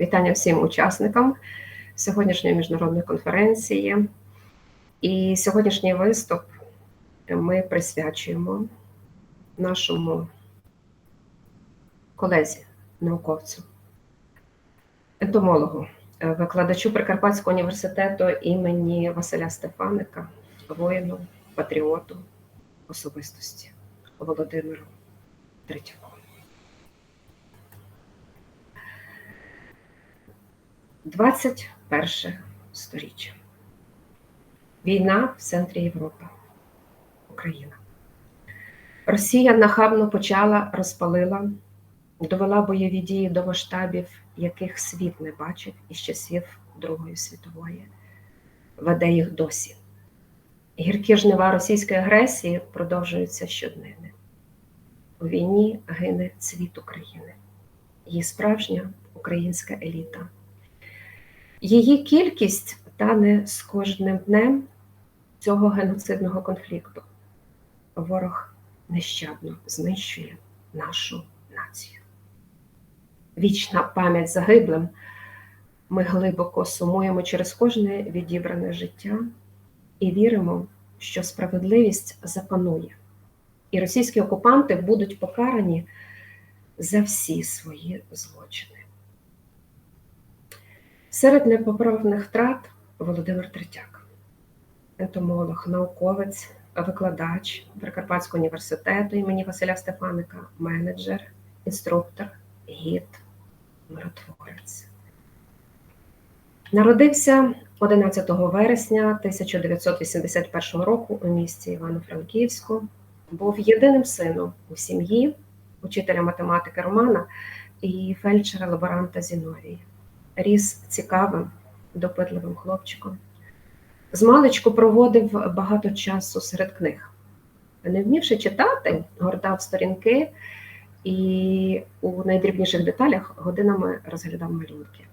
Вітання всім учасникам сьогоднішньої міжнародної конференції. І сьогоднішній виступ ми присвячуємо нашому колезі, науковцю, ентомологу, е, викладачу Прикарпатського університету імені Василя Стефаника, воїну, патріоту особистості Володимиру Третьякову. 21 сторіччя. Війна в центрі Європи, Україна. Росія нахабно почала, розпалила, довела бойові дії до масштабів, яких світ не бачив із часів Другої світової, веде їх досі. Гіркі жнива російської агресії продовжуються щоднини. У війні гине світ України, її справжня українська еліта. Її кількість тане з кожним днем цього геноцидного конфлікту. Ворог нещадно знищує нашу націю. Вічна пам'ять загиблим. Ми глибоко сумуємо через кожне відібране життя і віримо, що справедливість запанує, і російські окупанти будуть покарані за всі свої злочини. Серед непоправних втрат Володимир Третяк, ентомолог, науковець, викладач Прикарпатського університету імені Василя Стефаника, менеджер, інструктор, гід, миротворець. Народився 11 вересня 1981 року у місті Івано-Франківську. Був єдиним сином у сім'ї, учителя математики Романа і фельдшера лаборанта Зіновії. Ріс цікавим, допитливим хлопчиком. Змалечку проводив багато часу серед книг. Не вмівши читати, гортав сторінки і у найдрібніших деталях годинами розглядав малюнки.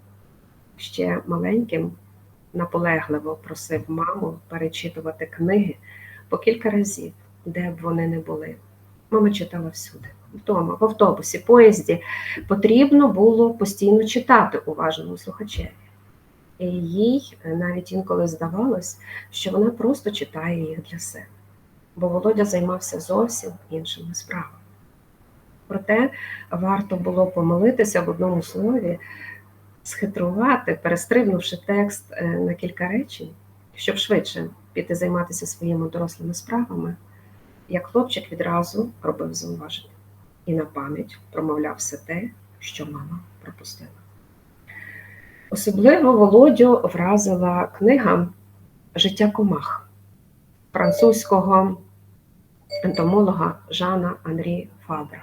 Ще маленьким наполегливо просив маму перечитувати книги по кілька разів, де б вони не були. Мама читала всюди. Вдома, в автобусі, поїзді потрібно було постійно читати уважному слухачеві. І їй навіть інколи здавалось, що вона просто читає їх для себе, бо Володя займався зовсім іншими справами. Проте варто було помилитися в одному слові, схитрувати, перестрибнувши текст на кілька речень, щоб швидше піти займатися своїми дорослими справами, як хлопчик відразу робив зауваження і на пам'ять промовляв все те, що мама пропустила. Особливо Володю вразила книга Життя комах французького ентомолога Жана Анрі Фабра.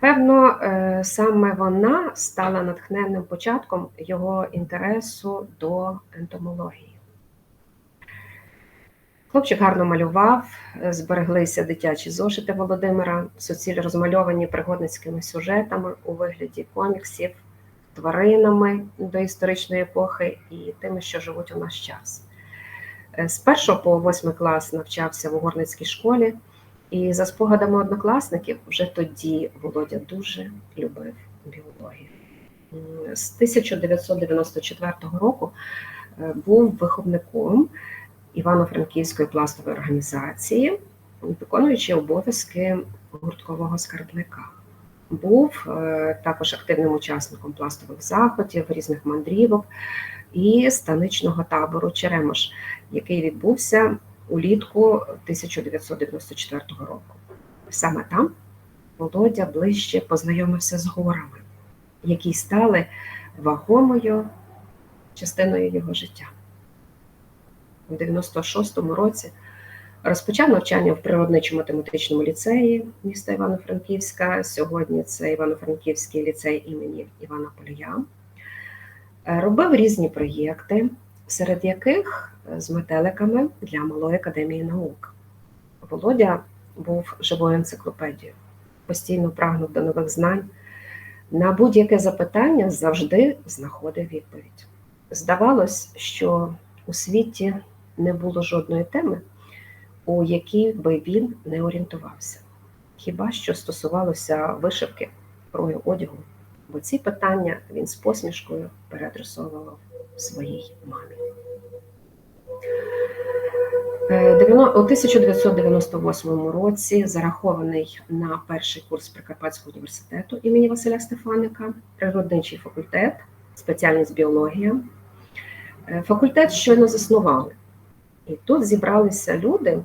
Певно, саме вона стала натхненним початком його інтересу до ентомології. Хлопчик гарно малював, збереглися дитячі зошити Володимира, суціль розмальовані пригодницькими сюжетами у вигляді коміксів, тваринами до історичної епохи і тими, що живуть у наш час. З першого по восьмий клас навчався в Угорницькій школі, і за спогадами однокласників, вже тоді Володя дуже любив біологію. З 1994 року був виховником. Івано-Франківської пластової організації, виконуючи обов'язки гурткового скарбника. Був також активним учасником пластових заходів, різних мандрівок і станичного табору Черемош, який відбувся улітку 1994 року. Саме там Володя ближче познайомився з горами, які стали вагомою частиною його життя у 96-му році розпочав навчання в природничо-математичному ліцеї міста Івано-Франківська. Сьогодні це Івано-Франківський ліцей імені Івана Полія. Робив різні проєкти, серед яких з метеликами для Малої академії наук. Володя був живою енциклопедією, постійно прагнув до нових знань. На будь-яке запитання завжди знаходив відповідь. Здавалось, що у світі не було жодної теми, у якій би він не орієнтувався. Хіба що стосувалося вишивки, крою одягу, бо ці питання він з посмішкою переадресовував своїй мамі. Е, У 1998 році зарахований на перший курс Прикарпатського університету імені Василя Стефаника, природничий факультет, спеціальність біологія. Е, Факультет щойно заснували. І тут зібралися люди,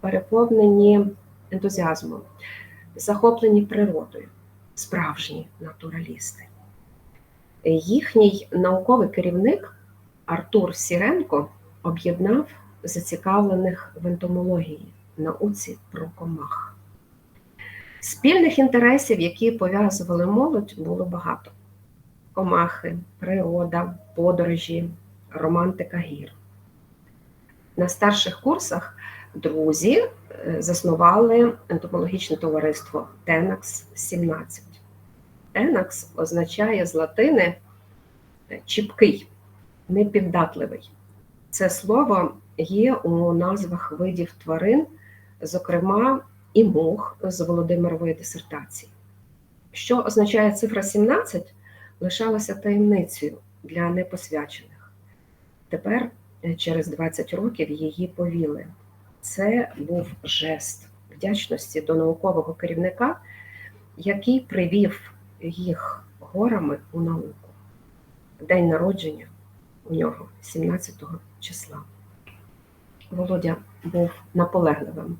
переповнені ентузіазмом, захоплені природою, справжні натуралісти. Їхній науковий керівник Артур Сіренко об'єднав зацікавлених в ентомології, науці про комах. Спільних інтересів, які пов'язували молодь, було багато: комахи, природа, подорожі, романтика гір. На старших курсах друзі е, заснували ентомологічне товариство Тенакс 17. Тенакс означає з латини е, чіпкий, непіддатливий. Це слово є у назвах видів тварин, зокрема і мух з Володимирової дисертації. Що означає цифра 17, лишалася таємницею для непосвячених. Тепер, через 20 років, її повіли. Це був жест вдячності до наукового керівника, який привів їх горами у науку. День народження у нього 17 числа. Володя був наполегливим,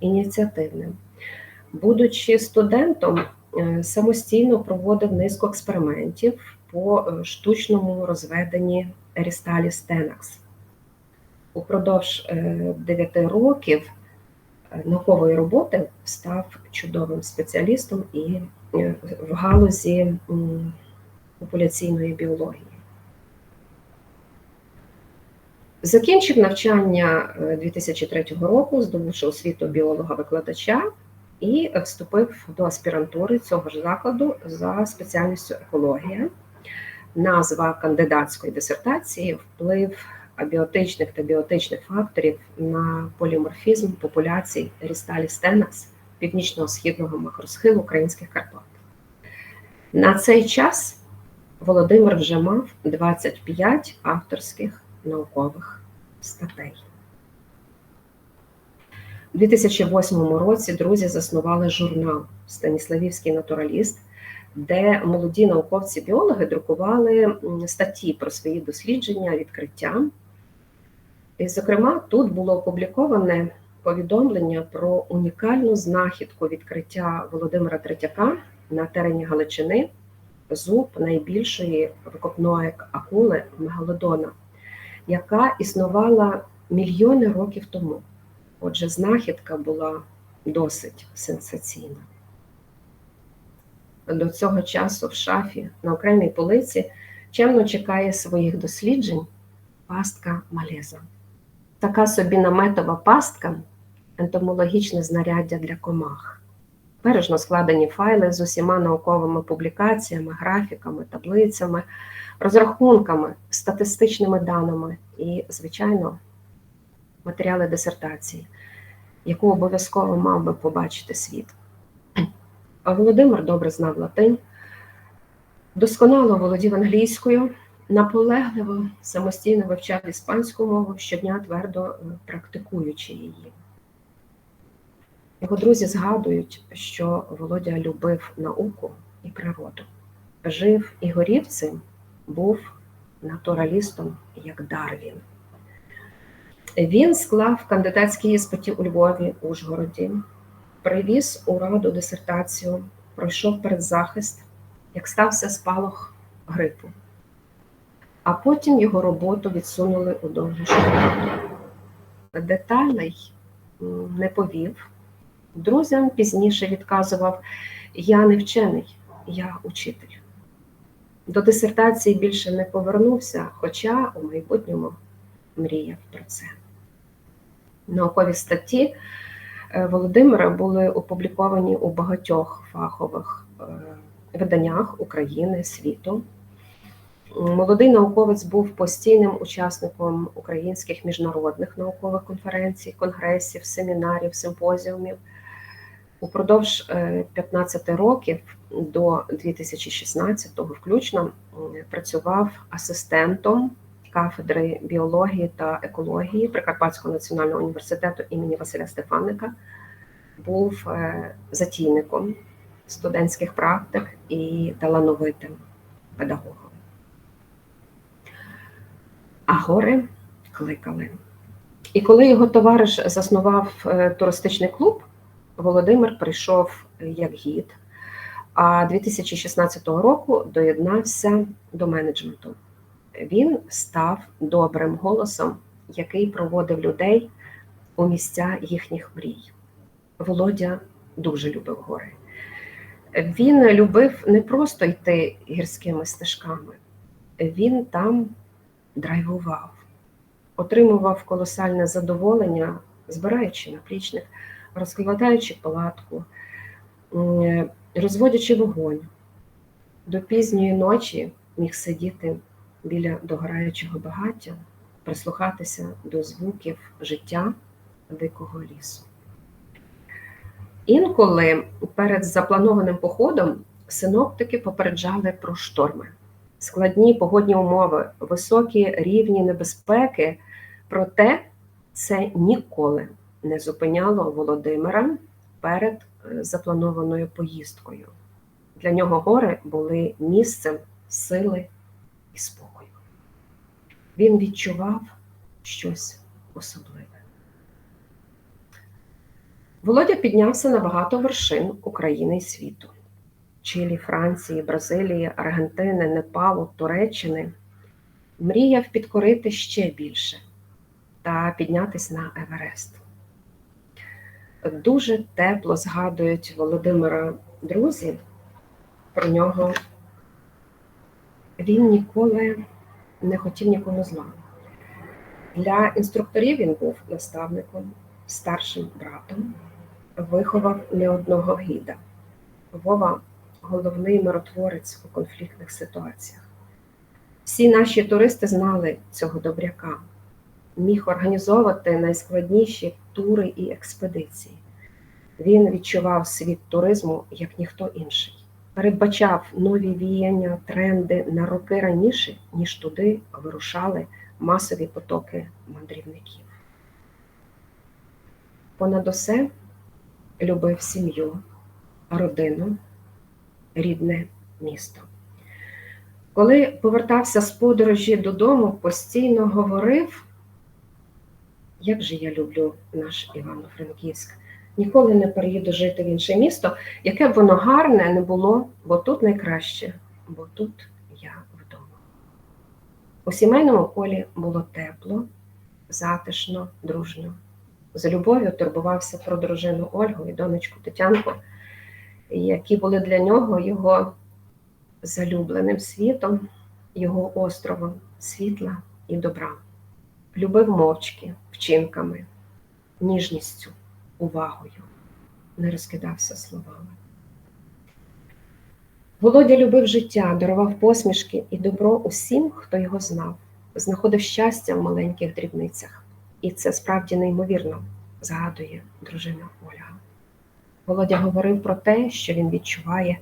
ініціативним. Будучи студентом, е, самостійно проводив низку експериментів по е, штучному розведенні Ерісталіс тенакс. Упродовж 9 років е, наукової роботи став чудовим спеціалістом і е, в галузі популяційної біології. Закінчив навчання е, 2003 року, здобувши освіту біолога-викладача, і вступив до аспірантури цього ж закладу за спеціальністю екологія. Назва кандидатської дисертації вплив абіотичних та біотичних факторів на поліморфізм популяцій Рісталіс тенакс північно-східного макросхилу українських Карпат. На цей час Володимир вже мав 25 авторських наукових статей. У 2008 році друзі заснували журнал Станіславівський натураліст, де молоді науковці-біологи друкували статті про свої дослідження, відкриття. Зокрема, тут було опубліковане повідомлення про унікальну знахідку відкриття Володимира Третяка на терені Галичини, зуб найбільшої викопної акули мегалодона, яка існувала мільйони років тому. Отже, знахідка була досить сенсаційна. До цього часу в шафі на окремій полиці чемно чекає своїх досліджень пастка малеза. Така собі наметова пастка ентомологічне знаряддя для комах. Бережно складені файли з усіма науковими публікаціями, графіками, таблицями, розрахунками, статистичними даними і, звичайно, матеріали дисертації, яку обов'язково мав би побачити світ. А Володимир добре знав латинь, досконало володів англійською, наполегливо самостійно вивчав іспанську мову, щодня твердо е, практикуючи її. Його друзі згадують, що Володя любив науку і природу. Жив і горів цим, був натуралістом, як Дарвін. Він склав кандидатські іспиті у Львові, Ужгороді, привіз у раду дисертацію, пройшов передзахист, як стався спалах грипу. А потім його роботу відсунули у довгу. Детальний м, не повів. Друзям пізніше відказував: Я не вчений, я учитель. До дисертації більше не повернувся, хоча у майбутньому мріяв про це. Наукові статті е, Володимира були опубліковані у багатьох фахових е, виданнях України, світу. Молодий науковець був постійним учасником українських міжнародних наукових конференцій, конгресів, семінарів, симпозіумів. Упродовж е, 15 років до 2016-го включно працював асистентом кафедри біології та екології Прикарпатського національного університету імені Василя Стефаника, був е, затійником студентських практик і талановитим педагогом. А гори кликали. І коли його товариш заснував е, туристичний клуб, Володимир прийшов як гід, а 2016 року доєднався до менеджменту. Він став добрим голосом, який проводив людей у місця їхніх мрій. Володя дуже любив гори. Він любив не просто йти гірськими стежками, він там драйвував, отримував колосальне задоволення, збираючи наплічник, розкладаючи палатку, розводячи вогонь. До пізньої ночі міг сидіти біля догораючого багаття, прислухатися до звуків життя дикого лісу. Інколи перед запланованим походом синоптики попереджали про шторми, складні погодні умови, високі рівні небезпеки. Проте це ніколи не зупиняло Володимира перед е, запланованою поїздкою. Для нього гори були місцем сили і спокою. Він відчував щось особливе. Володя піднявся на багато вершин України і світу: Чилі, Франції, Бразилії, Аргентини, Непалу, Туреччини. Мріяв підкорити ще більше та піднятися на Еверест. Дуже тепло згадують Володимира друзі про нього. Він ніколи не хотів нікому зла. Для інструкторів він був наставником, старшим братом, виховав не одного гіда. Вова головний миротворець у конфліктних ситуаціях. Всі наші туристи знали цього добряка, міг організовувати найскладніші тури і експедиції. Він відчував світ туризму як ніхто інший, передбачав нові віяння, тренди на роки раніше, ніж туди вирушали масові потоки мандрівників. Понад усе любив сім'ю, родину, рідне місто. Коли повертався з подорожі додому, постійно говорив, як же я люблю наш Івано-Франківськ. Ніколи не переїду жити в інше місто, яке б воно гарне не було, бо тут найкраще, бо тут я вдома. У сімейному колі було тепло, затишно, дружно. За любов'ю турбувався про дружину Ольгу і донечку Тетянку, які були для нього його залюбленим світом, його островом світла і добра. Любив мовчки, вчинками, ніжністю, увагою, не розкидався словами. Володя любив життя, дарував посмішки і добро усім, хто його знав, знаходив щастя в маленьких дрібницях. І це справді неймовірно, згадує дружина Ольга. Володя говорив про те, що він відчуває,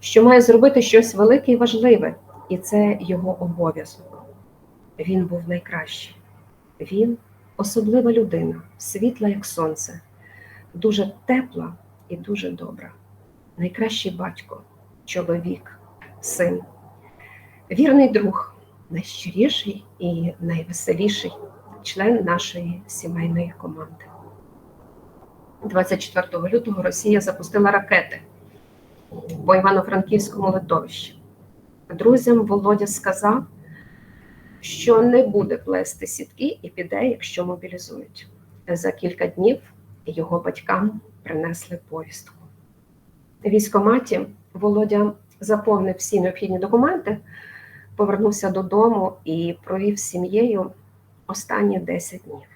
що має зробити щось велике і важливе, і це його обов'язок. Він був найкращий. Він особлива людина, світла, як сонце, дуже тепла і дуже добра. Найкращий батько, чоловік, син, вірний друг, найщиріший і найвеселіший член нашої сімейної команди. 24 лютого Росія запустила ракети по Івано-Франківському литовищі. Друзям Володя сказав, що не буде плести сітки і піде, якщо мобілізують. За кілька днів його батькам принесли повістку. В військкоматі Володя заповнив всі необхідні документи, повернувся додому і провів з сім'єю останні 10 днів.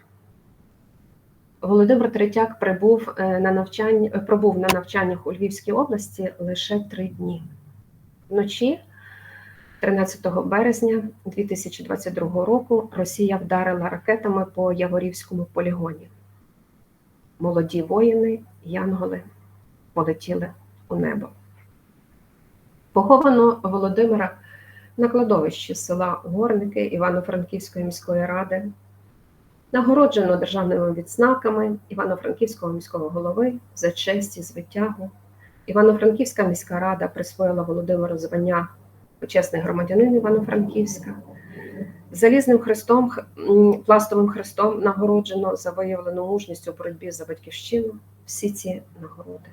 Володимир Третяк прибув е, на навчання, пробув на навчаннях у Львівській області лише три дні. Вночі, 13 березня 2022 року, Росія вдарила ракетами по Яворівському полігоні. Молоді воїни, янголи полетіли у небо. Поховано Володимира на кладовищі села Горники Івано-Франківської міської ради. Нагороджено державними відзнаками Івано-Франківського міського голови за честь і звитягу. Івано-Франківська міська рада присвоїла Володимиру звання почесний громадянин Івано-Франківська. Залізним хрестом, пластовим хрестом нагороджено за виявлену мужність у боротьбі за батьківщину. Всі ці нагороди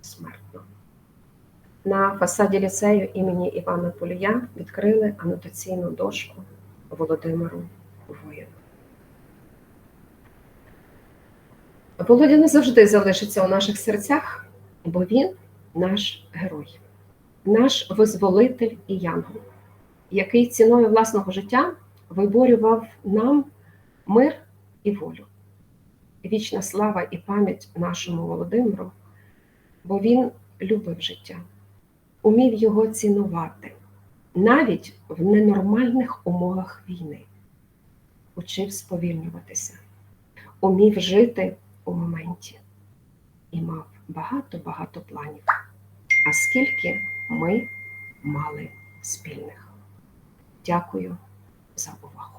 смертно. На фасаді ліцею імені Івана Полія відкрили анотаційну дошку Володимиру Воїну. Володя не завжди залишиться у наших серцях, бо він наш герой, наш визволитель і янгол, який ціною власного життя виборював нам мир і волю. Вічна слава і пам'ять нашому Володимиру, бо він любив життя, умів його цінувати навіть в ненормальних умовах війни, учив сповільнюватися, умів жити у моменті і мав багато-багато планів. А скільки ми мали спільних. Дякую за увагу.